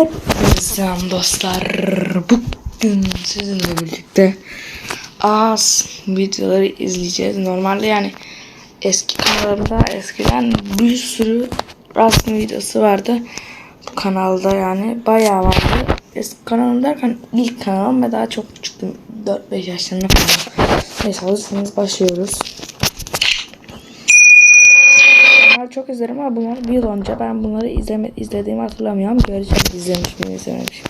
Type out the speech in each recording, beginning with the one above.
Hepinize selam dostlar. Bugün sizinle birlikte az videoları izleyeceğiz. Normalde yani eski kanalımda eskiden bir sürü Rust'ın videosu vardı. Bu kanalda yani bayağı vardı. Eski kanalım derken ilk kanalım ve daha çok küçüktüm. 4-5 yaşlarında falan. Neyse hazırsanız başlıyoruz. Çok izlerim ama bunlar bir yıl önce ben bunları izleme, izlediğimi hatırlamıyorum. Göreceğim izlemiş miyim izlememiş.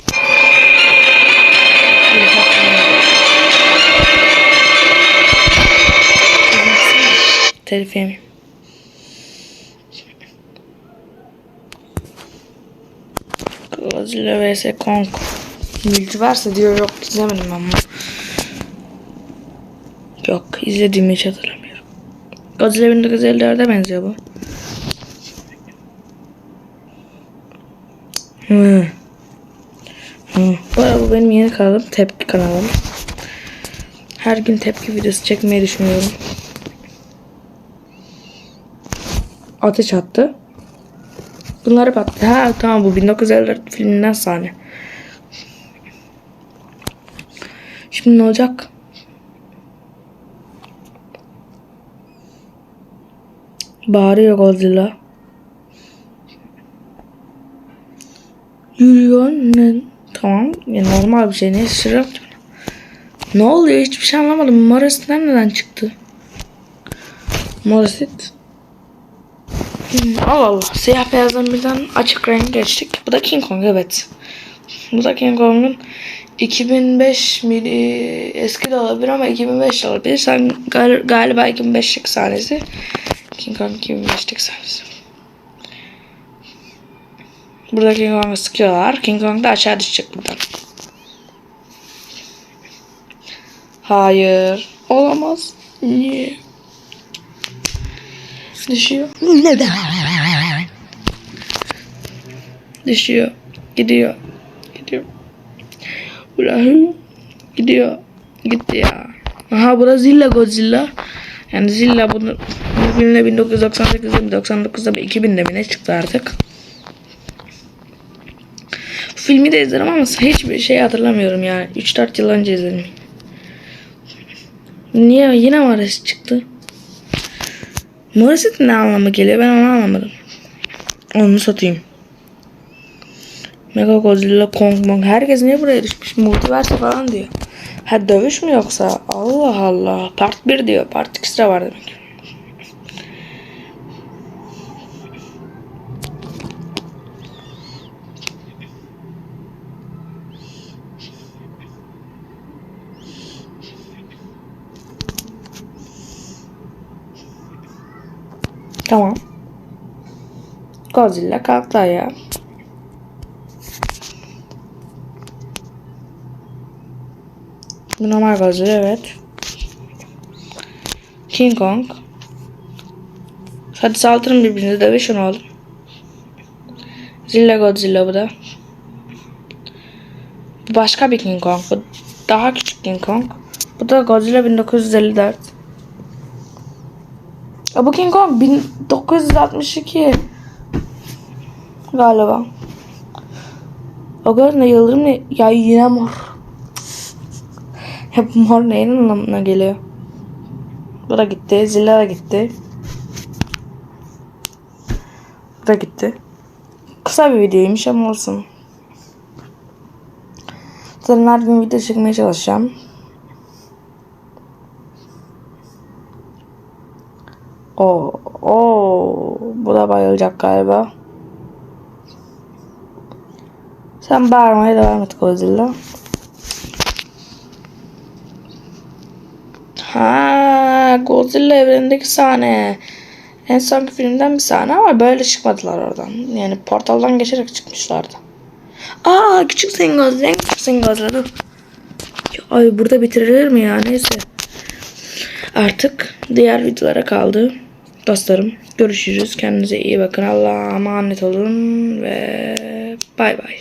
Telif yemeyeyim. Godzilla vs Kong. Multiverse diyor yok izlemedim ben bunu. Yok izlediğimi hiç hatırlamıyorum. Godzilla 1954'e benziyor bu. Hı. Bu arada benim yeni kanalım. Tepki kanalım. Her gün tepki videosu çekmeyi düşünüyorum. Ateş attı. Bunları baktı. Ha tamam bu 1954 filminden sahne. Şimdi ne olacak? Bağırıyor Godzilla. Yürüyor? Tamam. Ya normal bir şey. Ne şırap. Ne oluyor? Hiçbir şey anlamadım. Morosit nereden çıktı? Morosit. Hmm, Allah Allah. Siyah beyazdan birden açık renk geçtik. Bu da King Kong evet. Bu da King Kong'un 2005 mili eski de olabilir ama 2005 de olabilir. Sen gal- galiba 2005'lik sahnesi. King Kong 2005'lik sahnesi. Burada King Kong'u sıkıyorlar. King Kong da aşağı düşecek buradan. Hayır. Olamaz. Niye? Düşüyor. Düşüyor. Gidiyor. Gidiyor. Ulan gidiyor. Gitti ya. Aha burası Zilla Godzilla. Yani Zilla bunu bu filmde 1998'de mi 99'da mı 2000'de mi ne çıktı artık. Filmi de izledim ama hiçbir şey hatırlamıyorum yani. 3-4 yıl önce izledim. Niye yine Morris çıktı? Morris'in ne anlamı geliyor ben onu anlamadım. Onu satayım. Mega Godzilla, Kong Mong. Herkes niye buraya düşmüş? Multiverse falan diyor. Ha dövüş mü yoksa? Allah Allah. Part 1 diyor. Part 2 sıra var demek. Tamam. Godzilla kalktı ayağa. Bu normal Godzilla evet. King Kong. Hadi saldırın birbirinize dövüşün oğlum. Zilla Godzilla bu da. Bu başka bir King Kong. Bu daha küçük King Kong. Bu da Godzilla 1954. Bu King Kong 1962 galiba. O kadar ne yıldırım ne? Ya yine mor. Hep mor neyin anlamına geliyor? Bu da gitti. Zilla da gitti. Bu da gitti. Kısa bir videoymuş ama olsun. Zaten her gün video çekmeye çalışacağım. Oo, oo, bu da bayılacak galiba. Sen bağırmaya devam et Godzilla. Ha, Godzilla evrenindeki sahne. En sonki filmden bir sahne ama böyle çıkmadılar oradan. Yani portaldan geçerek çıkmışlardı. Aa küçük Godzilla, en küçük senin Godzilla Ay burada bitirilir mi ya neyse. Artık diğer videolara kaldı. Dostlarım görüşürüz. Kendinize iyi bakın. Allah'a emanet olun ve bay bay.